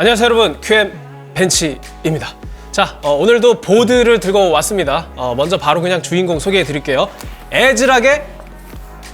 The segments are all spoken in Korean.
안녕하세요 여러분. QM 벤치입니다. 자 어, 오늘도 보드를 들고 왔습니다. 어, 먼저 바로 그냥 주인공 소개해 드릴게요. 에즈락의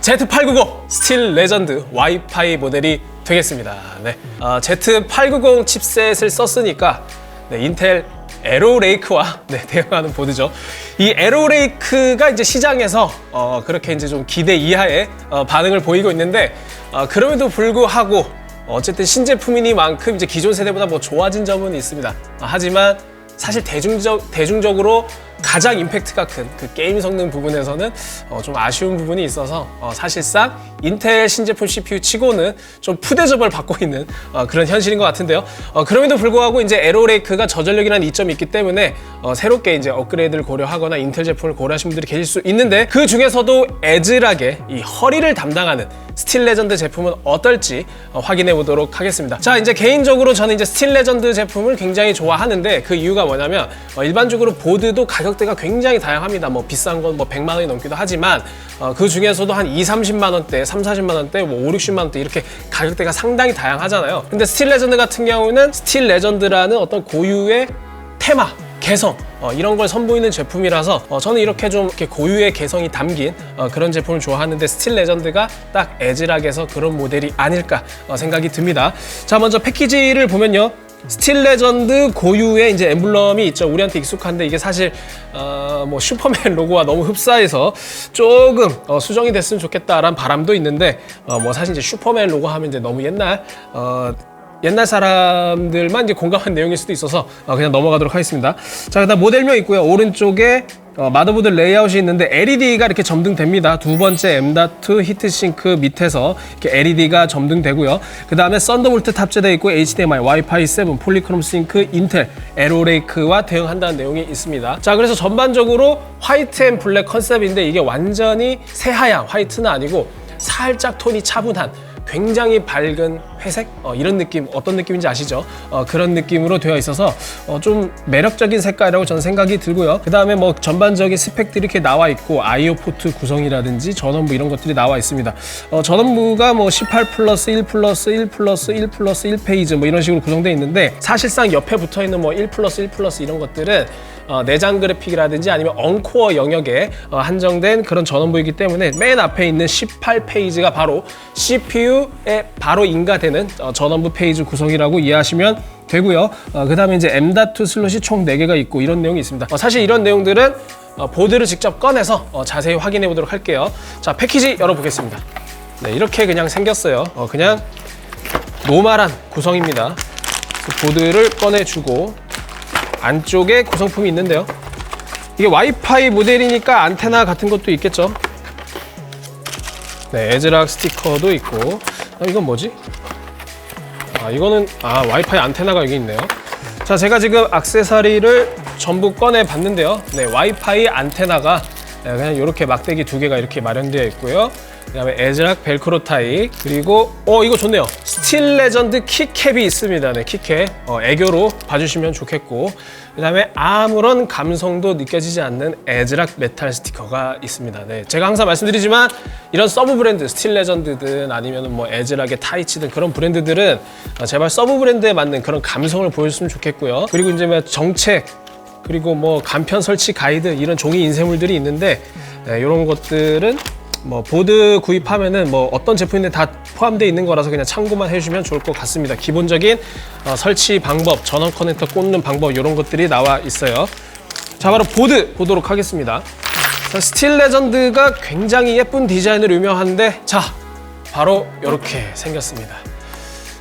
Z890 스틸 레전드 와이파이 모델이 되겠습니다. 네. 어, Z890 칩셋을 썼으니까 네, 인텔 에로레이크와 네, 대응하는 보드죠. 이 에로레이크가 이제 시장에서 어, 그렇게 이제 좀 기대 이하의 어, 반응을 보이고 있는데 어, 그럼에도 불구하고 어쨌든 신제품이니만큼 이제 기존 세대보다 뭐 좋아진 점은 있습니다. 어, 하지만 사실 대중적 대중적으로 가장 임팩트가 큰 그 게임 성능 부분에서는 어, 좀 아쉬운 부분이 있어서 어, 사실상 인텔 신제품 CPU 치고는 좀 푸대접을 받고 있는 어, 그런 현실인 것 같은데요. 어, 그럼에도 불구하고 이제 에로레이크가 저전력이라는 이점이 있기 때문에 어, 새롭게 이제 업그레이드를 고려하거나 인텔 제품을 고려하신 분들이 계실 수 있는데 그 중에서도 에즈락의 이 허리를 담당하는 스틸 레전드 제품은 어떨지 어, 확인해 보도록 하겠습니다. 자, 이제 개인적으로 저는 이제 스틸 레전드 제품을 굉장히 좋아하는데 그 이유가 뭐냐면 어, 일반적으로 보드도 가격 대가 굉장히 다양합니다. 뭐 비싼 건 뭐 100만 원이 넘기도 하지만 어, 그 중에서도 한 2, 30만 원대, 3, 40만 원대, 뭐 5, 60만 원대 이렇게 가격대가 상당히 다양하잖아요. 근데 스틸 레전드 같은 경우는 스틸 레전드라는 어떤 고유의 테마 개성 어, 이런 걸 선보이는 제품이라서 어, 저는 이렇게 좀 이렇게 고유의 개성이 담긴 어, 그런 제품을 좋아하는데 스틸 레전드가 딱 에즈락에서 그런 모델이 아닐까 어, 생각이 듭니다. 자 먼저 패키지를 보면요. 스틸 레전드 고유의 이제 엠블럼이 있죠. 우리한테 익숙한데 이게 사실 어, 뭐 슈퍼맨 로고와 너무 흡사해서 조금 어, 수정이 됐으면 좋겠다라는 바람도 있는데 어, 뭐 사실 이제 슈퍼맨 로고 하면 이제 너무 옛날 어, 옛날 사람들만 이제 공감한 내용일 수도 있어서 어, 그냥 넘어가도록 하겠습니다. 자, 그다음 모델명 있고요. 오른쪽에 어, 마더보드 레이아웃이 있는데 LED가 이렇게 점등됩니다. 두 번째 M.2 히트싱크 밑에서 이렇게 LED가 점등되고요. 그 다음에 썬더볼트 탑재되어 있고 HDMI, 와이파이 7, 폴리크롬 싱크, 인텔, 에로레이크와 대응한다는 내용이 있습니다. 자, 그래서 전반적으로 화이트 앤 블랙 컨셉인데 이게 완전히 새하얀 화이트는 아니고 살짝 톤이 차분한 굉장히 밝은 회색 어, 이런 느낌 어떤 느낌인지 아시죠? 어, 그런 느낌으로 되어 있어서 어, 좀 매력적인 색깔이라고 저는 생각이 들고요. 그 다음에 뭐 전반적인 스펙들이 이렇게 나와 있고 아이오 포트 구성이라든지 전원부 이런 것들이 나와 있습니다. 어, 전원부가 뭐 18 플러스 1 플러스 1 플러스 1 플러스 1 페이지 뭐 이런 식으로 구성되어 있는데 사실상 옆에 붙어 있는 뭐1 플러스 1 플러스 이런 것들은 어, 내장 그래픽이라든지 아니면 언코어 영역에 어, 한정된 그런 전원부이기 때문에 맨 앞에 있는 18페이지가 바로 CPU에 바로 인가되는 어, 전원부 페이지 구성이라고 이해하시면 되고요. 어, 그 다음에 이제 M.2 슬롯이 총 4개가 있고 이런 내용이 있습니다. 어, 사실 이런 내용들은 어, 보드를 직접 꺼내서 어, 자세히 확인해 보도록 할게요. 자, 패키지 열어보겠습니다. 네, 이렇게 그냥 생겼어요. 어, 그냥 노멀한 구성입니다. 보드를 꺼내주고 안쪽에 구성품이 있는데요. 이게 와이파이 모델이니까 안테나 같은 것도 있겠죠. 네, 에즈락 스티커도 있고. 아, 이건 뭐지? 아, 이거는 아 와이파이 안테나가 여기 있네요. 자, 제가 지금 악세사리를 전부 꺼내 봤는데요. 네, 와이파이 안테나가 네, 그냥 이렇게 막대기 두 개가 이렇게 마련되어 있고요. 그다음에 에즈락 벨크로 타입 그리고 어 이거 좋네요. 스틸 레전드 키캡이 있습니다. 네, 키캡 어, 애교로 봐주시면 좋겠고 그다음에 아무런 감성도 느껴지지 않는 에즈락 메탈 스티커가 있습니다. 네, 제가 항상 말씀드리지만 이런 서브 브랜드 스틸 레전드든 아니면 뭐 에즈락의 타이치든 그런 브랜드들은 어, 제발 서브 브랜드에 맞는 그런 감성을 보여줬으면 좋겠고요. 그리고 이제 뭐 정책 그리고 뭐 간편 설치 가이드 이런 종이 인쇄물들이 있는데 네, 이런 것들은 뭐 보드 구입하면은 뭐 어떤 제품인데 다 포함되어 있는 거라서 그냥 참고만 해주시면 좋을 것 같습니다. 기본적인 어, 설치 방법, 전원 커넥터 꽂는 방법 이런 것들이 나와 있어요. 자 바로 보드 보도록 하겠습니다. 자, 스틸 레전드가 굉장히 예쁜 디자인으로 유명한데 자 바로 이렇게 생겼습니다.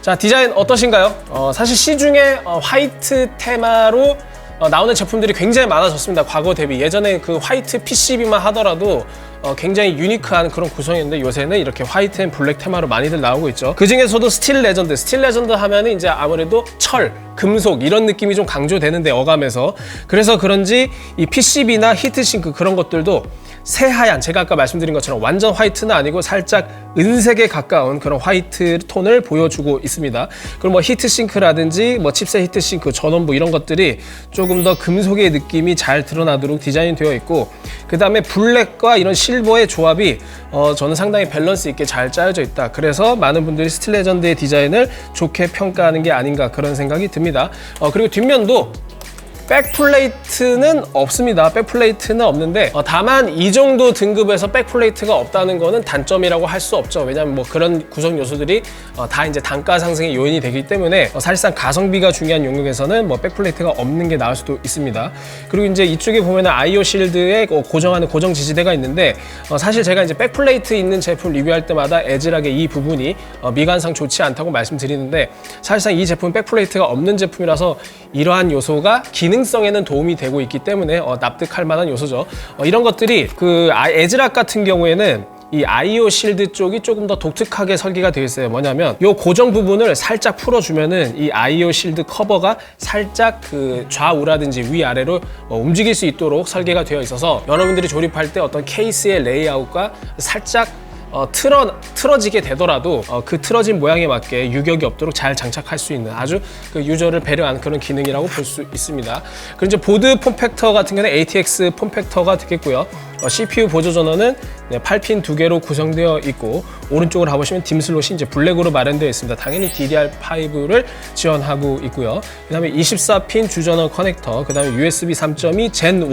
자 디자인 어떠신가요? 어, 사실 시중에 어, 화이트 테마로 어, 나오는 제품들이 굉장히 많아졌습니다. 과거 대비 예전에 그 화이트 PCB만 하더라도 어, 굉장히 유니크한 그런 구성이었는데 요새는 이렇게 화이트 앤 블랙 테마로 많이들 나오고 있죠. 그 중에서도 스틸 레전드, 스틸 레전드 하면은 이제 아무래도 철, 금속 이런 느낌이 좀 강조되는데 어감에서 그래서 그런지 이 PCB나 히트싱크 그런 것들도 새하얀 제가 아까 말씀드린 것처럼 완전 화이트는 아니고 살짝 은색에 가까운 그런 화이트 톤을 보여주고 있습니다. 그리고 뭐 히트싱크라든지 뭐 칩셋 히트싱크 전원부 이런 것들이 조금 더 금속의 느낌이 잘 드러나도록 디자인 되어 있고 그 다음에 블랙과 이런 실버의 조합이 어, 저는 상당히 밸런스 있게 잘 짜여져 있다. 그래서 많은 분들이 스틸 레전드의 디자인을 좋게 평가하는 게 아닌가 그런 생각이 듭니다. 어, 그리고 뒷면도 백플레이트는 없습니다. 백플레이트는 없는데 어, 다만 이 정도 등급에서 백플레이트가 없다는 거는 단점이라고 할 수 없죠. 왜냐하면 뭐 그런 구성 요소들이 어, 다 이제 단가 상승의 요인이 되기 때문에 어, 사실상 가성비가 중요한 영역에서는 뭐 백플레이트가 없는 게 나을 수도 있습니다. 그리고 이제 이쪽에 보면은 아이오 실드에 어, 고정하는 고정 지지대가 있는데 어, 사실 제가 이제 백플레이트 있는 제품 리뷰할 때마다 애질하게 이 부분이 어, 미관상 좋지 않다고 말씀드리는데 사실상 이 제품 백플레이트가 없는 제품이라서 이러한 요소가 기능 성에는 도움이 되고 있기 때문에 어, 납득할 만한 요소죠. 어, 이런 것들이 그 아- 에즈락 같은 경우에는 이 아이오 실드 쪽이 조금 더 독특하게 설계가 되어 있어요. 뭐냐면 이 고정 부분을 살짝 풀어주면은 이 아이오 실드 커버가 살짝 그 좌우라든지 위아래로 어, 움직일 수 있도록 설계가 되어 있어서 여러분들이 조립할 때 어떤 케이스의 레이아웃과 살짝 어, 틀어, 틀어지게 되더라도 어, 그 틀어진 모양에 맞게 유격이 없도록 잘 장착할 수 있는 아주 그 유저를 배려한 그런 기능이라고 볼 수 있습니다. 그리고 이제 보드 폼팩터 같은 경우는 ATX 폼팩터가 되겠고요. 어, CPU 보조 전원은 네, 8핀 두 개로 구성되어 있고 오른쪽으로 가보시면 딤 슬롯이 이제 블랙으로 마련되어 있습니다. 당연히 DDR5를 지원하고 있고요. 그다음에 24핀 주전원 커넥터, 그다음에 USB 3.2 Gen 1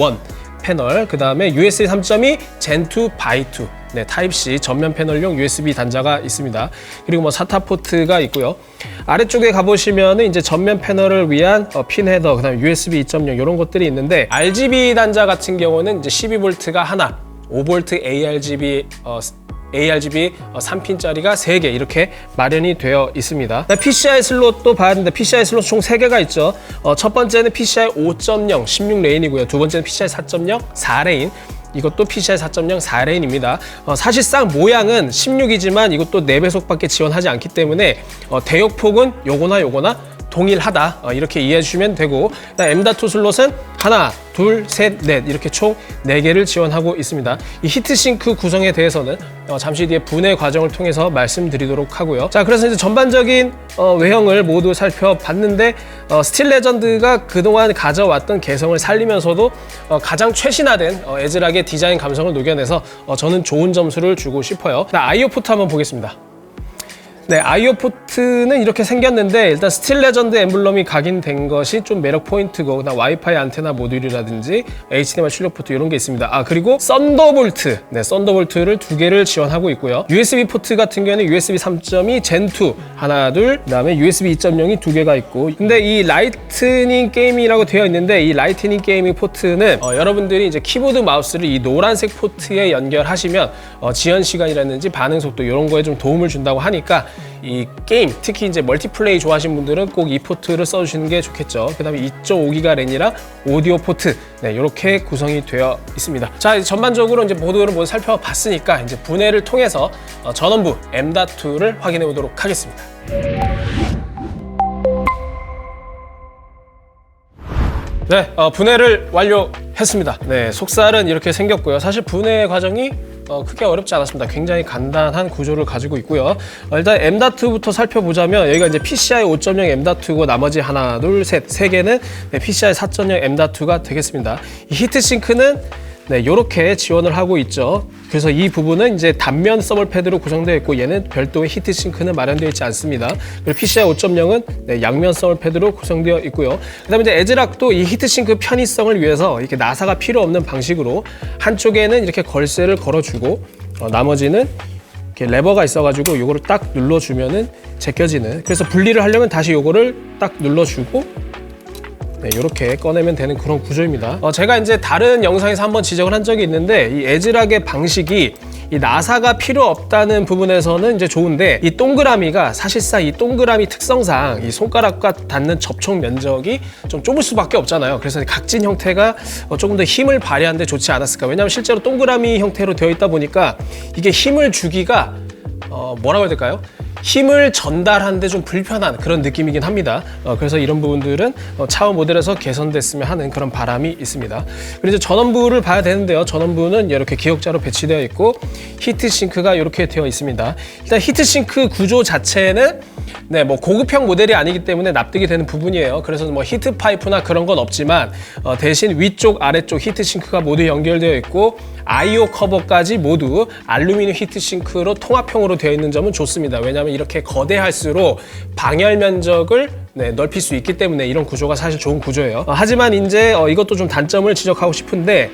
패널, 그 다음에 USB 3.2 Gen2 by2 네, 타입C 전면 패널용 USB 단자가 있습니다. 그리고 뭐 사타 포트가 있고요. 아래쪽에 가보시면은 이제 전면 패널을 위한 어, 핀 헤더, 그다음에 USB 2.0 이런 것들이 있는데 RGB 단자 같은 경우는 이제 12V가 하나, 5V ARGB 어, ARGB 3핀짜리가 3개 이렇게 마련이 되어 있습니다. PCI 슬롯도 봐야 되는데 PCI 슬롯 총 3개가 있죠. 어, 첫 번째는 PCI 5.0 16레인이고요. 두 번째는 PCI 4.0 4레인. 이것도 PCI 4.0 4레인입니다. 어, 사실상 모양은 16이지만 이것도 4배속밖에 지원하지 않기 때문에 어, 대역폭은 요거나 요거나 동일하다 어, 이렇게 이해해 주시면 되고 그다음 M.2 슬롯은 하나, 둘, 셋, 넷 이렇게 총 네개를 지원하고 있습니다. 이 히트싱크 구성에 대해서는 어, 잠시 뒤에 분해 과정을 통해서 말씀드리도록 하고요. 자, 그래서 이제 전반적인 어, 외형을 모두 살펴봤는데 어, 스틸 레전드가 그동안 가져왔던 개성을 살리면서도 어, 가장 최신화된 어, 애즐하게 디자인 감성을 녹여내서 어, 저는 좋은 점수를 주고 싶어요. 나 아이오 포트 한번 보겠습니다. 네, 아이오 포트는 이렇게 생겼는데 일단 스틸 레전드 엠블럼이 각인된 것이 좀 매력 포인트고 그다음 와이파이 안테나 모듈이라든지 HDMI 출력 포트 이런 게 있습니다. 아 그리고 썬더볼트, 네, 썬더볼트를 두 개를 지원하고 있고요. USB 포트 같은 경우에는 USB 3.2 Gen2 하나, 둘, 그다음에 USB 2.0이 두 개가 있고. 근데 이 라이트닝 게임이라고 되어 있는데 이 라이트닝 게이밍 포트는 어, 여러분들이 이제 키보드 마우스를 이 노란색 포트에 연결하시면 어, 지연 시간이라든지 반응 속도 이런 거에 좀 도움을 준다고 하니까 이 게임 특히 이제 멀티플레이 좋아하시는 분들은 꼭 이 포트를 써주시는 게 좋겠죠. 그다음에 2.5기가 랜이랑 오디오 포트 네, 이렇게 구성이 되어 있습니다. 자 이제 전반적으로 이제 보드를 모두 살펴봤으니까 이제 분해를 통해서 어, 전원부 M.2를 확인해 보도록 하겠습니다. 네, 어, 분해를 완료했습니다. 네, 속살은 이렇게 생겼고요. 사실 분해 과정이 어, 크게 어렵지 않았습니다. 굉장히 간단한 구조를 가지고 있고요. 어, 일단 M.2부터 살펴보자면 여기가 이제 PCI 5.0 M.2고 나머지 하나, 둘, 셋, 세 개는 네, PCI 4.0 M.2가 되겠습니다. 이 히트싱크는 네, 이렇게 지원을 하고 있죠. 그래서 이 부분은 이제 단면 서멀 패드로 구성되어 있고 얘는 별도의 히트 싱크는 마련되어 있지 않습니다. 그리고 PCI 5.0은 네, 양면 서멀 패드로 구성되어 있고요. 그다음에 이제 에즈락도 이 히트 싱크 편의성을 위해서 이렇게 나사가 필요 없는 방식으로 한쪽에는 이렇게 걸쇠를 걸어주고 어, 나머지는 이렇게 레버가 있어가지고 요거를 딱 눌러주면은 제껴지는. 그래서 분리를 하려면 다시 요거를 딱 눌러주고 네, 이렇게 꺼내면 되는 그런 구조입니다. 어, 제가 이제 다른 영상에서 한번 지적을 한 적이 있는데 이 에즈락의 방식이 이 나사가 필요 없다는 부분에서는 이제 좋은데 이 동그라미가 사실상 이 동그라미 특성상 이 손가락과 닿는 접촉 면적이 좀 좁을 수밖에 없잖아요. 그래서 각진 형태가 어, 조금 더 힘을 발휘하는데 좋지 않았을까. 왜냐하면 실제로 동그라미 형태로 되어 있다 보니까 이게 힘을 주기가 어, 뭐라고 해야 될까요? 힘을 전달하는데 좀 불편한 그런 느낌이긴 합니다. 어, 그래서 이런 부분들은 어, 차후 모델에서 개선됐으면 하는 그런 바람이 있습니다. 그리고 이제 전원부를 봐야 되는데요. 전원부는 이렇게 기역자로 배치되어 있고 히트싱크가 이렇게 되어 있습니다. 일단 히트싱크 구조 자체는 네, 뭐 고급형 모델이 아니기 때문에 납득이 되는 부분이에요. 그래서 뭐 히트 파이프나 그런 건 없지만 어, 대신 위쪽, 아래쪽 히트 싱크가 모두 연결되어 있고 아이오 커버까지 모두 알루미늄 히트 싱크로 통합형으로 되어 있는 점은 좋습니다. 왜냐하면 이렇게 거대할수록 방열 면적을 네, 넓힐 수 있기 때문에 이런 구조가 사실 좋은 구조예요. 어, 하지만 이제 어, 이것도 좀 단점을 지적하고 싶은데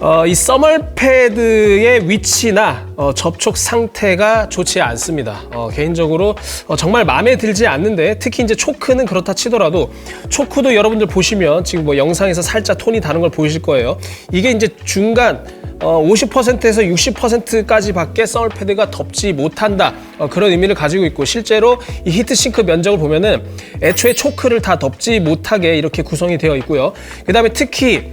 어, 이 써멀 패드의 위치나 어, 접촉 상태가 좋지 않습니다. 어, 개인적으로 어, 정말 마음에 들지 않는데 특히 이제 초크는 그렇다 치더라도 초크도 여러분들 보시면 지금 뭐 영상에서 살짝 톤이 다른 걸 보이실 거예요. 이게 이제 중간 어, 50%에서 60%까지 밖에 써멀 패드가 덮지 못한다 어, 그런 의미를 가지고 있고 실제로 이 히트싱크 면적을 보면은 애초에 초크를 다 덮지 못하게 이렇게 구성이 되어 있고요. 그 다음에 특히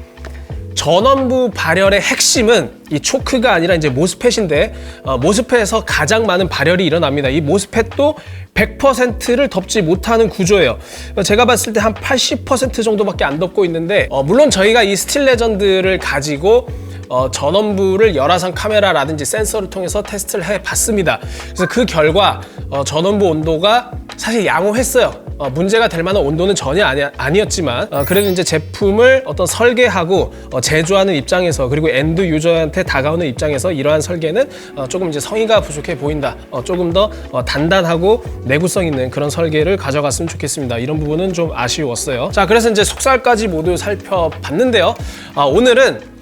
전원부 발열의 핵심은 이 초크가 아니라 이제 모스펫인데 어, 모스펫에서 가장 많은 발열이 일어납니다. 이 모스펫도 100%를 덮지 못하는 구조예요. 제가 봤을 때 한 80% 정도밖에 안 덮고 있는데 어, 물론 저희가 이 스틸 레전드를 가지고 어, 전원부를 열화상 카메라라든지 센서를 통해서 테스트를 해봤습니다. 그래서 그 결과 어, 전원부 온도가 사실 양호했어요. 어, 문제가 될 만한 온도는 전혀 아니, 아니었지만 어, 그래도 이제 제품을 어떤 설계하고 어, 제조하는 입장에서 그리고 엔드 유저한테 다가오는 입장에서 이러한 설계는 어, 조금 이제 성의가 부족해 보인다. 어, 조금 더 어, 단단하고 내구성 있는 그런 설계를 가져갔으면 좋겠습니다. 이런 부분은 좀 아쉬웠어요. 자, 그래서 이제 속살까지 모두 살펴봤는데요. 아, 오늘은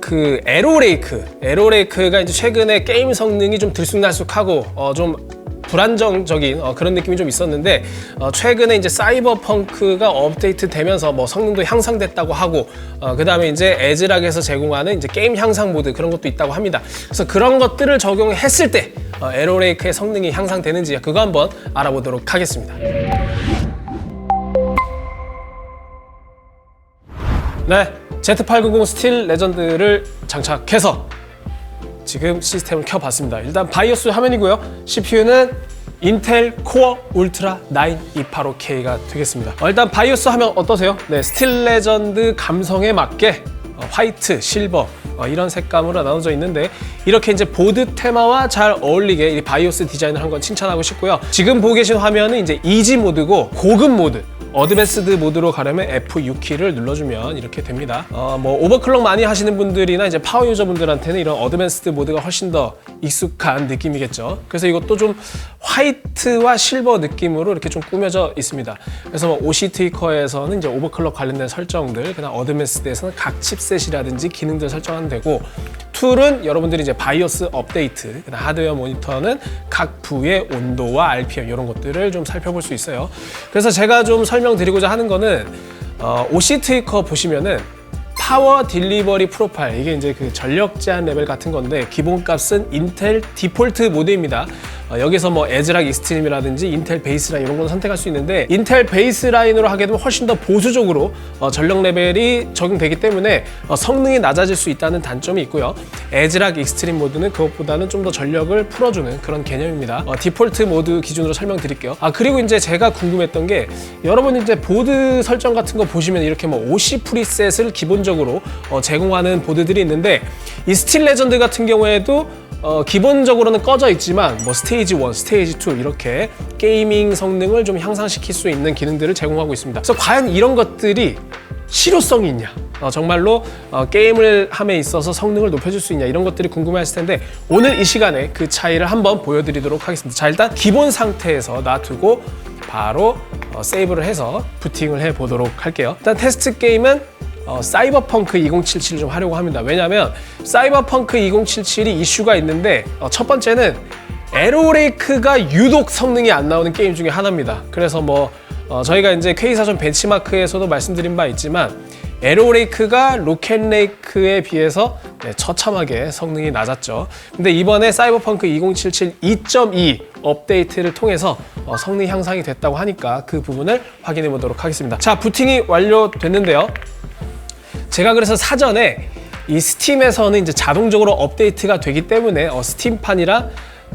그 에로레이크, 에로레이크가 이제 최근에 게임 성능이 좀 들쑥날쑥하고 어, 좀 불안정적인 어, 그런 느낌이 좀 있었는데 어, 최근에 이제 사이버펑크가 업데이트 되면서 뭐 성능도 향상됐다고 하고 어, 그 다음에 이제 에즈락에서 제공하는 이제 게임 향상 모드 그런 것도 있다고 합니다. 그래서 그런 것들을 적용했을 때 어, 에로레이크의 성능이 향상되는지 그거 한번 알아보도록 하겠습니다. 네, Z890 스틸 레전드를 장착해서 지금 시스템을 켜봤습니다. 일단 바이오스 화면이고요. CPU는 인텔 코어 울트라 9 285K가 되겠습니다. 어, 일단 바이오스 화면 어떠세요? 네, 스틸 레전드 감성에 맞게 어, 화이트, 실버 어, 이런 색감으로 나눠져 있는데 이렇게 이제 보드 테마와 잘 어울리게 이 바이오스 디자인을 한 건 칭찬하고 싶고요. 지금 보고 계신 화면은 이제 이지 모드고 고급 모드 어드밴스드 모드로 가려면 F6키를 눌러주면 이렇게 됩니다. 어, 뭐 오버클럭 많이 하시는 분들이나 이제 파워 유저분들한테는 이런 어드밴스드 모드가 훨씬 더 익숙한 느낌이겠죠. 그래서 이것도 좀 화이트와 실버 느낌으로 이렇게 좀 꾸며져 있습니다. 그래서 뭐 OC 트위커에서는 이제 오버클럭 관련된 설정들, 그다음 어드밴스드에서는 각 칩셋이라든지 기능들 설정하면 되고 툴은 여러분들이 이제 바이오스 업데이트, 그다음 하드웨어 모니터는 각 부의 온도와 RPM 이런 것들을 좀 살펴볼 수 있어요. 그래서 제가 좀 설 명드리고자 하는 거는 어, OC 트위커 보시면은 파워 딜리버리 프로파일 이게 이제 그 전력 제한 레벨 같은 건데 기본값은 인텔 디폴트 모드입니다. 어, 여기서 뭐 에즈락 익스트림이라든지 인텔 베이스라인 이런 걸 선택할 수 있는데 인텔 베이스라인으로 하게 되면 훨씬 더 보수적으로 어, 전력 레벨이 적용되기 때문에 어, 성능이 낮아질 수 있다는 단점이 있고요. 에즈락 익스트림 모드는 그것보다는 좀 더 전력을 풀어주는 그런 개념입니다. 어, 디폴트 모드 기준으로 설명드릴게요. 아 그리고 이제 제가 궁금했던 게 여러분 이제 보드 설정 같은 거 보시면 이렇게 뭐 OC 프리셋을 기본적으로 어, 제공하는 보드들이 있는데 이 스틸 레전드 같은 경우에도 어, 기본적으로는 꺼져 있지만 뭐 스테이지 1, 스테이지 2 이렇게 게이밍 성능을 좀 향상시킬 수 있는 기능들을 제공하고 있습니다. 그래서 과연 이런 것들이 실효성이 있냐? 어, 정말로 어, 게임을 함에 있어서 성능을 높여줄 수 있냐 이런 것들이 궁금해하실 텐데 오늘 이 시간에 그 차이를 한번 보여드리도록 하겠습니다. 자 일단 기본 상태에서 놔두고 바로 어, 세이브를 해서 부팅을 해 보도록 할게요. 일단 테스트 게임은 어, 사이버펑크 2077을 좀 하려고 합니다. 왜냐하면 사이버펑크 2077이 이슈가 있는데 어, 첫 번째는 에로레이크가 유독 성능이 안 나오는 게임 중에 하나입니다. 그래서 뭐 어, 저희가 이제 K사전 벤치마크에서도 말씀드린 바 있지만 에로레이크가 로켓레이크에 비해서 네, 처참하게 성능이 낮았죠. 근데 이번에 사이버펑크 2077 2.2 업데이트를 통해서 어, 성능 향상이 됐다고 하니까 그 부분을 확인해 보도록 하겠습니다. 자, 부팅이 완료됐는데요. 제가 그래서 사전에 이 스팀에서는 이제 자동적으로 업데이트가 되기 때문에 어, 스팀판이랑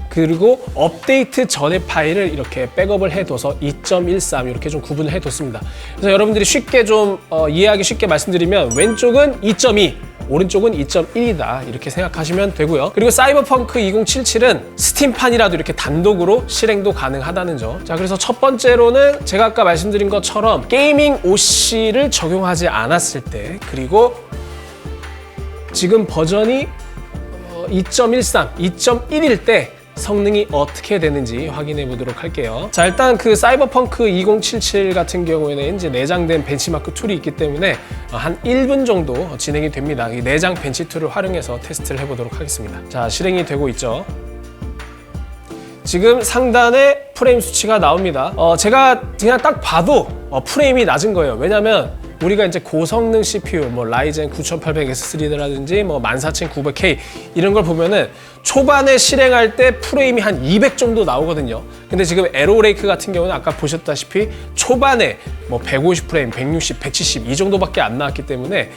그리고 업데이트 전의 파일을 이렇게 백업을 해둬서 2.13 이렇게 좀 구분을 해뒀습니다. 그래서 여러분들이 쉽게 좀 어, 이해하기 쉽게 말씀드리면 왼쪽은 2.2, 오른쪽은 2.1이다 이렇게 생각하시면 되고요. 그리고 사이버펑크 2077은 스팀판이라도 이렇게 단독으로 실행도 가능하다는 점. 자, 그래서 첫 번째로는 제가 아까 말씀드린 것처럼 게이밍 OC를 적용하지 않았을 때 그리고 지금 버전이 어, 2.13, 2.1일 때 성능이 어떻게 되는지 확인해 보도록 할게요. 자, 일단 그 사이버펑크 2077 같은 경우에는 이제 내장된 벤치마크 툴이 있기 때문에 어, 한 1분 정도 진행이 됩니다. 이 내장 벤치 툴을 활용해서 테스트를 해 보도록 하겠습니다. 자, 실행이 되고 있죠. 지금 상단에 프레임 수치가 나옵니다. 어, 제가 그냥 딱 봐도 어, 프레임이 낮은 거예요. 왜냐면 우리가 이제 고성능 CPU, 뭐 라이젠 9800X3라든지 뭐 14900K 이런 걸 보면은 초반에 실행할 때 프레임이 한 200 정도 나오거든요. 근데 지금 에로레이크 같은 경우는 아까 보셨다시피 초반에 뭐 150 프레임, 160, 170 이 정도밖에 안 나왔기 때문에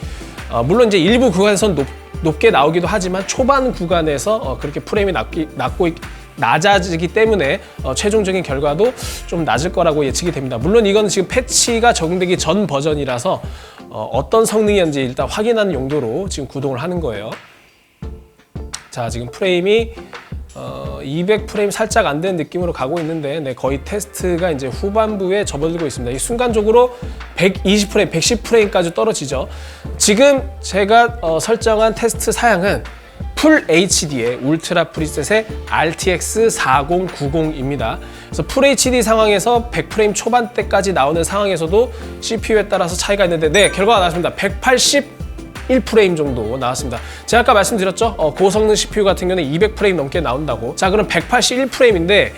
어, 물론 이제 일부 구간에선 높, 높게 나오기도 하지만 초반 구간에서 어, 그렇게 프레임이 낮기, 낮고 있- 낮아지기 때문에 어, 최종적인 결과도 좀 낮을 거라고 예측이 됩니다. 물론 이건 지금 패치가 적용되기 전 버전이라서 어, 떤 성능이었는지 일단 확인하는 용도로 지금 구동을 하는 거예요. 자, 지금 프레임이 어, 200 프레임 살짝 안된 느낌으로 가고 있는데 네, 거의 테스트가 이제 후반부에 접어들고 있습니다. 이 순간적으로 120 프레임, 110 프레임까지 떨어지죠. 지금 제가 어, 설정한 테스트 사양은 풀 HD의 울트라 프리셋의 RTX 4090입니다. 그래서 풀 HD 상황에서 100프레임 초반대까지 나오는 상황에서도 CPU에 따라서 차이가 있는데 네, 결과가 나왔습니다. 180 1프레임 정도 나왔습니다. 제가 아까 말씀드렸죠? 어, 고성능 CPU 같은 경우는 200프레임 넘게 나온다고. 자, 그럼 181프레임인데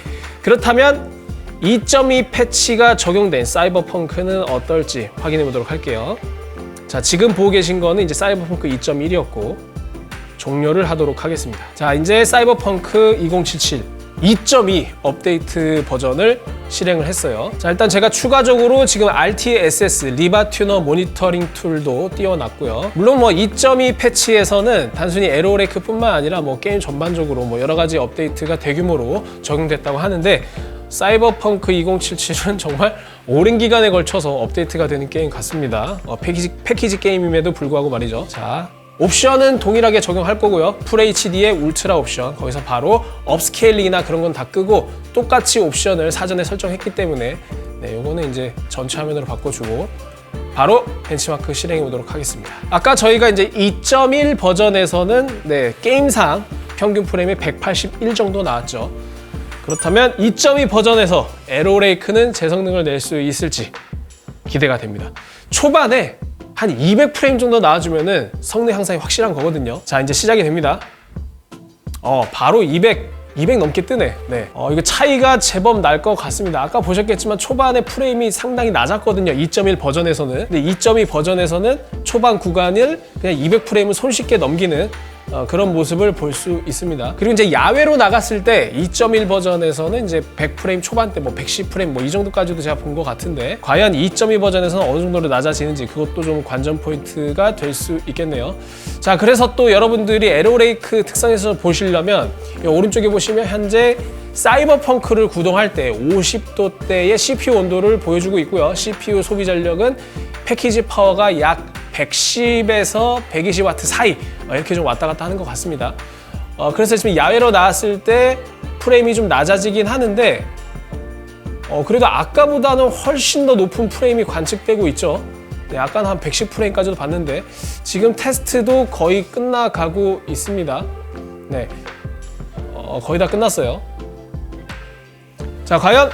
그렇다면 2.2 패치가 적용된 사이버펑크는 어떨지 확인해 보도록 할게요. 자, 지금 보고 계신 거는 이제 사이버펑크 2.1이었고 종료를 하도록 하겠습니다. 자, 이제 사이버펑크 2077 2.2 업데이트 버전을 실행을 했어요. 자, 일단 제가 추가적으로 지금 RTSS 리바 튜너 모니터링 툴도 띄워놨고요. 물론 뭐 2.2 패치에서는 단순히 에로레이크뿐만 아니라 뭐 게임 전반적으로 뭐 여러 가지 업데이트가 대규모로 적용됐다고 하는데 사이버펑크 2077은 정말 오랜 기간에 걸쳐서 업데이트가 되는 게임 같습니다. 어, 패키지, 패키지 게임임에도 불구하고 말이죠. 자, 옵션은 동일하게 적용할 거고요. FHD의 울트라 옵션 거기서 바로 업스케일링이나 그런 건 다 끄고 똑같이 옵션을 사전에 설정했기 때문에 네, 요거는 이제 전체 화면으로 바꿔주고 바로 벤치마크 실행해 보도록 하겠습니다. 아까 저희가 이제 2.1 버전에서는 네, 게임상 평균 프레임이 181 정도 나왔죠. 그렇다면 2.2 버전에서 에로레이크는 제 성능을 낼 수 있을지 기대가 됩니다. 초반에 한 200프레임 정도 나와주면은 성능 향상이 확실한 거거든요. 자, 이제 시작이 됩니다. 어, 바로 200, 200 넘게 뜨네. 네. 어, 이거 차이가 제법 날 것 같습니다. 아까 보셨겠지만 초반에 프레임이 상당히 낮았거든요. 2.1 버전에서는. 근데 2.2 버전에서는 초반 구간을 그냥 200 프레임을 손쉽게 넘기는 어, 그런 모습을 볼 수 있습니다. 그리고 이제 야외로 나갔을 때 2.1 버전에서는 이제 100프레임 초반대 뭐 110프레임 뭐 이 정도까지도 제가 본 것 같은데 과연 2.2 버전에서는 어느 정도로 낮아지는지 그것도 좀 관전 포인트가 될 수 있겠네요. 자, 그래서 또 여러분들이 에로레이크 특성에서 보시려면 이 오른쪽에 보시면 현재 사이버펑크를 구동할 때 50도대의 CPU 온도를 보여주고 있고요. CPU 소비 전력은 패키지 파워가 약 110에서 120와트 사이 어, 이렇게 좀 왔다 갔다 하는 것 같습니다. 어, 그래서 지금 야외로 나왔을 때 프레임이 좀 낮아지긴 하는데 어, 그래도 아까보다는 훨씬 더 높은 프레임이 관측되고 있죠. 네, 아까는 한 110 프레임까지도 봤는데 지금 테스트도 거의 끝나가고 있습니다. 네, 어, 거의 다 끝났어요. 자, 과연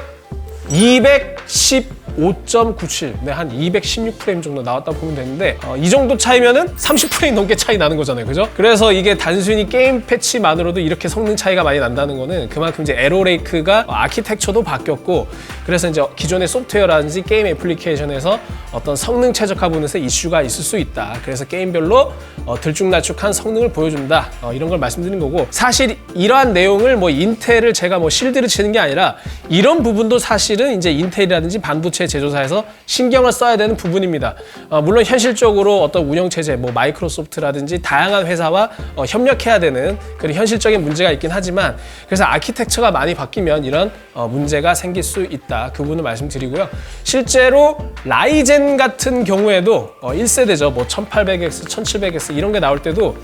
215.97, 네, 한 216프레임 정도 나왔다 보면 되는데 어, 이 정도 차이면은 30프레임 넘게 차이 나는 거잖아요, 그죠? 그래서 이게 단순히 게임 패치만으로도 이렇게 성능 차이가 많이 난다는 거는 그만큼 이제 에로레이크가 아키텍처도 바뀌었고 그래서 이제 기존의 소프트웨어라든지 게임 애플리케이션에서 어떤 성능 최적화 부분에서 이슈가 있을 수 있다. 그래서 게임별로 어, 들쭉날쭉한 성능을 보여준다. 어, 이런 걸 말씀드린 거고 사실 이러한 내용을 뭐 인텔을 제가 뭐 실드를 치는 게 아니라 이런 부분도 사실은 이제 인텔이라든지 반도체 반도체 제조사에서 신경을 써야 되는 부분입니다. 어, 물론 현실적으로 어떤 운영 체제, 뭐 마이크로소프트라든지 다양한 회사와 어, 협력해야 되는 그런 현실적인 문제가 있긴 하지만 그래서 아키텍처가 많이 바뀌면 이런 어, 문제가 생길 수 있다. 그 부분을 말씀드리고요. 실제로 라이젠 같은 경우에도 어, 1세대죠. 뭐 1800X, 1700X 이런 게 나올 때도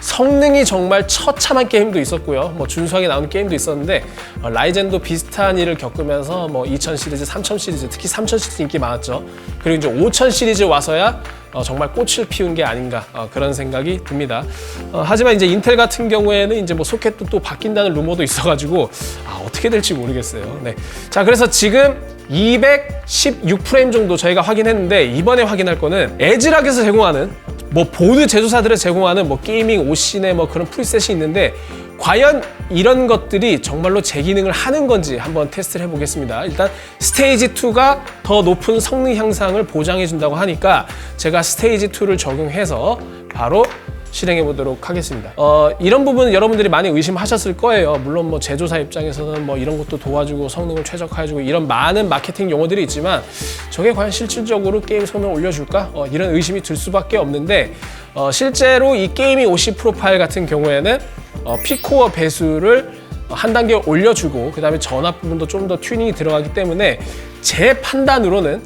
성능이 정말 처참한 게임도 있었고요. 뭐 준수하게 나오는 게임도 있었는데 어, 라이젠도 비슷한 일을 겪으면서 뭐2000 시리즈, 3000 시리즈, 특히 3000 시리즈 인기 많았죠. 그리고 이제 5000 시리즈 와서야 어, 정말 꽃을 피운 게 아닌가 어, 그런 생각이 듭니다. 어, 하지만 이제 인텔 같은 경우에는 이제 뭐 소켓도 또 바뀐다는 루머도 있어가지고 아, 어떻게 될지 모르겠어요. 네. 자 그래서 지금 216 프레임 정도 저희가 확인했는데 이번에 확인할 거는 에즈락에서 제공하는 뭐 보드 제조사들을 제공하는 뭐 게이밍 OC네 뭐 그런 프리셋이 있는데 과연 이런 것들이 정말로 제 기능을 하는 건지 한번 테스트를 해보겠습니다. 일단 스테이지 2가 더 높은 성능 향상을 보장해 준다고 하니까 제가 스테이지 2를 적용해서 바로 실행해 보도록 하겠습니다. 어, 이런 부분은 여러분들이 많이 의심하셨을 거예요. 물론 뭐 제조사 입장에서는 뭐 이런 것도 도와주고 성능을 최적화해주고 이런 많은 마케팅 용어들이 있지만 저게 과연 실질적으로 게임 성능을 올려줄까? 어, 이런 의심이 들 수밖에 없는데 어, 실제로 이 게이밍 OC 프로파일 같은 경우에는 어, 피코어 배수를 한 단계 올려주고 그 다음에 전압 부분도 좀 더 튜닝이 들어가기 때문에 제 판단으로는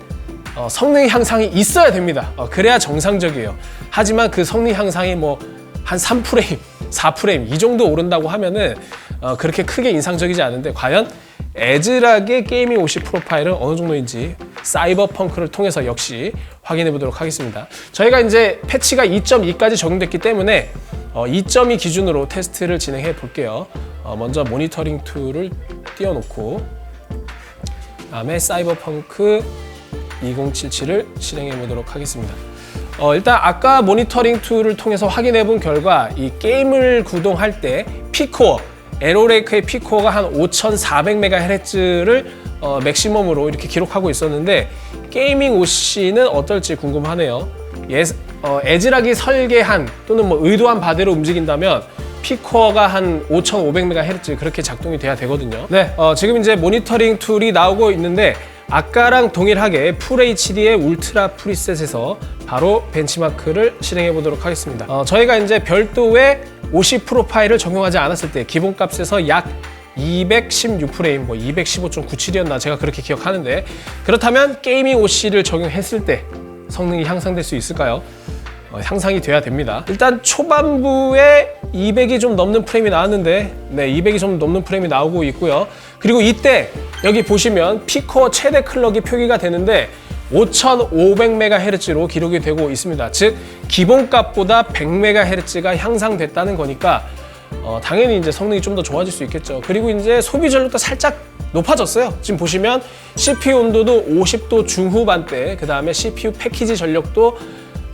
어, 성능 향상이 있어야 됩니다. 어, 그래야 정상적이에요. 하지만 그 성능 향상이 뭐 한 3프레임, 4프레임 이 정도 오른다고 하면은 어, 그렇게 크게 인상적이지 않은데 과연 에즈락의 게이밍 OC 프로파일은 어느 정도인지 사이버펑크를 통해서 역시 확인해 보도록 하겠습니다. 저희가 이제 패치가 2.2까지 적용됐기 때문에 어, 2.2 기준으로 테스트를 진행해 볼게요. 어, 먼저 모니터링 툴을 띄워놓고 다음에 사이버펑크 2077을 실행해 보도록 하겠습니다. 어, 일단 아까 모니터링 툴을 통해서 확인해 본 결과 이 게임을 구동할 때 피코어, 에로레이크의 피코어가 한 5400MHz를 어, 맥시멈으로 이렇게 기록하고 있었는데 게이밍 OC는 어떨지 궁금하네요. 예, 어, 에즈락이 설계한 또는 뭐 의도한 바대로 움직인다면 피코어가 한 5,500MHz 그렇게 작동이 돼야 되거든요. 네, 어, 지금 이제 모니터링 툴이 나오고 있는데 아까랑 동일하게 풀 HD의 울트라 프리셋에서 바로 벤치마크를 실행해 보도록 하겠습니다. 어, 저희가 이제 별도의 OC 프로파일을 적용하지 않았을 때 기본값에서 약 216프레임, 뭐 215.97이었나 제가 그렇게 기억하는데 그렇다면 게이밍 OC를 적용했을 때 성능이 향상될 수 있을까요? 어, 향상이 돼야 됩니다. 일단 초반부에 200이 좀 넘는 프레임이 나왔는데 네, 200이 좀 넘는 프레임이 나오고 있고요. 그리고 이때 여기 보시면 피코어 최대 클럭이 표기가 되는데 5,500MHz로 기록이 되고 있습니다. 즉 기본값보다 100MHz가 향상됐다는 거니까 어, 당연히 이제 성능이 좀 더 좋아질 수 있겠죠. 그리고 이제 소비 전력도 살짝 높아졌어요. 지금 보시면 CPU 온도도 50도 중후반대, 그 다음에 CPU 패키지 전력도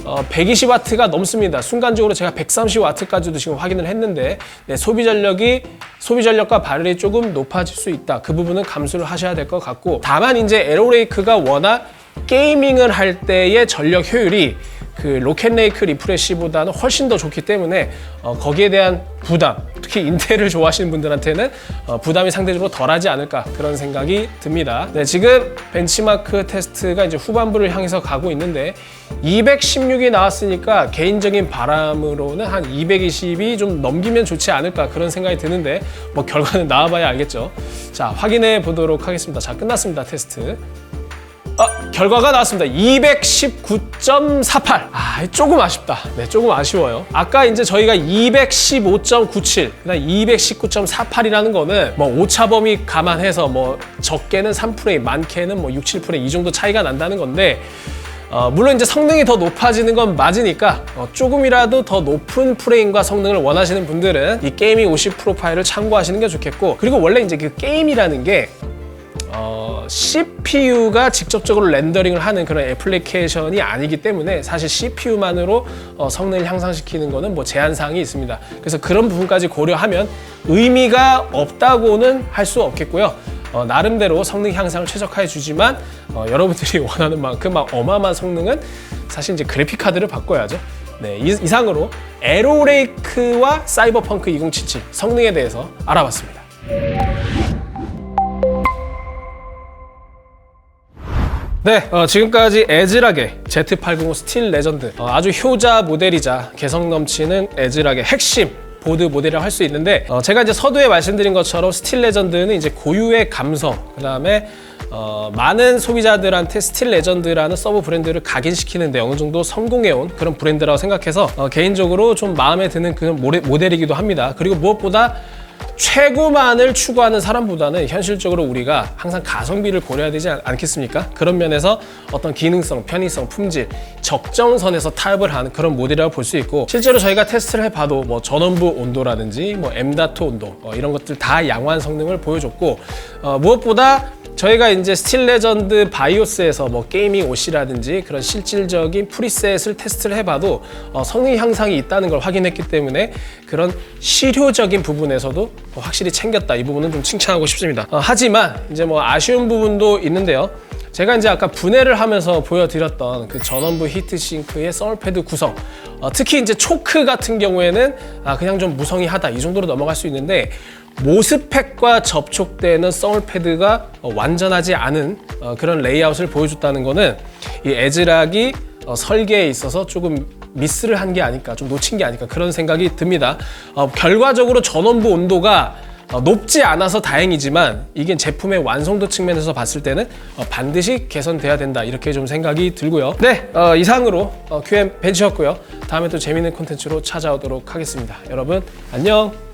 어, 120W가 넘습니다. 순간적으로 제가 130W까지도 지금 확인을 했는데 네, 소비 전력이 소비 전력과 발열이 조금 높아질 수 있다. 그 부분은 감수를 하셔야 될 것 같고 다만 이제 에로레이크가 워낙 게이밍을 할 때의 전력 효율이 그 로켓레이크 리프레시보다는 훨씬 더 좋기 때문에 어, 거기에 대한 부담, 특히 인텔을 좋아하시는 분들한테는 어, 부담이 상대적으로 덜하지 않을까 그런 생각이 듭니다. 네, 지금 벤치마크 테스트가 이제 후반부를 향해서 가고 있는데 216이 나왔으니까 개인적인 바람으로는 한 220이 좀 넘기면 좋지 않을까 그런 생각이 드는데 뭐 결과는 나와봐야 알겠죠. 자, 확인해 보도록 하겠습니다. 자, 끝났습니다. 테스트. 아, 결과가 나왔습니다. 219.48. 아, 조금 아쉽다. 네, 조금 아쉬워요. 아까 이제 저희가 215.97, 그다음 219.48이라는 거는 뭐 오차 범위 감안해서 뭐 적게는 3프레임, 많게는 뭐 6, 7프레임 이 정도 차이가 난다는 건데 어, 물론 이제 성능이 더 높아지는 건 맞으니까 어, 조금이라도 더 높은 프레임과 성능을 원하시는 분들은 이 게이밍 50 프로파일을 참고하시는 게 좋겠고 그리고 원래 이제 그 게임이라는 게 어, CPU가 직접적으로 렌더링을 하는 그런 애플리케이션이 아니기 때문에 사실 CPU만으로 어, 성능을 향상시키는 거는 뭐 제한사항이 있습니다. 그래서 그런 부분까지 고려하면 의미가 없다고는 할 수 없겠고요. 어, 나름대로 성능 향상을 최적화해 주지만 어, 여러분들이 원하는 만큼 막 어마어마한 성능은 사실 이제 그래픽 카드를 바꿔야죠. 네, 이, 이상으로 에로레이크와 사이버펑크 2077 성능에 대해서 알아봤습니다. 네, 어, 지금까지 에즈락의 Z805 스틸 레전드 어, 아주 효자 모델이자 개성 넘치는 에즈락의 핵심 보드 모델이라고 할 수 있는데 어, 제가 이제 서두에 말씀드린 것처럼 스틸 레전드는 이제 고유의 감성 그 다음에 어, 많은 소비자들한테 스틸 레전드라는 서브 브랜드를 각인시키는데 어느 정도 성공해온 그런 브랜드라고 생각해서 어, 개인적으로 좀 마음에 드는 그런 모델이기도 합니다. 그리고 무엇보다 최고만을 추구하는 사람보다는 현실적으로 우리가 항상 가성비를 고려해야 되지 않- 않겠습니까? 그런 면에서 어떤 기능성, 편의성, 품질, 적정선에서 타협을 하는 그런 모델이라고 볼 수 있고 실제로 저희가 테스트를 해봐도 뭐 전원부 온도라든지 뭐 M다트 온도 어, 이런 것들 다 양호한 성능을 보여줬고 어, 무엇보다 저희가 이제 스틸 레전드 바이오스에서 뭐 게이밍 OC라든지 그런 실질적인 프리셋을 테스트를 해봐도 어, 성능 향상이 있다는 걸 확인했기 때문에 그런 실효적인 부분에서도 확실히 챙겼다 이 부분은 좀 칭찬하고 싶습니다. 어, 하지만 이제 뭐 아쉬운 부분도 있는데요. 제가 이제 아까 분해를 하면서 보여드렸던 그 전원부 히트싱크의 썰패드 구성 어, 특히 이제 초크 같은 경우에는 아, 그냥 좀 무성의하다 이 정도로 넘어갈 수 있는데 모스팩과 접촉되는 썰패드가 어, 완전하지 않은 어, 그런 레이아웃을 보여줬다는 거는 이 에즈락이 어, 설계에 있어서 조금 미스를 한 게 아닐까 좀 놓친 게 아닐까 그런 생각이 듭니다 어, 결과적으로 전원부 온도가 어, 높지 않아서 다행이지만 이게 제품의 완성도 측면에서 봤을 때는 어, 반드시 개선돼야 된다 이렇게 좀 생각이 들고요. 네 어, 이상으로 어, QM 벤치였고요. 다음에 또 재밌는 콘텐츠로 찾아오도록 하겠습니다. 여러분 안녕.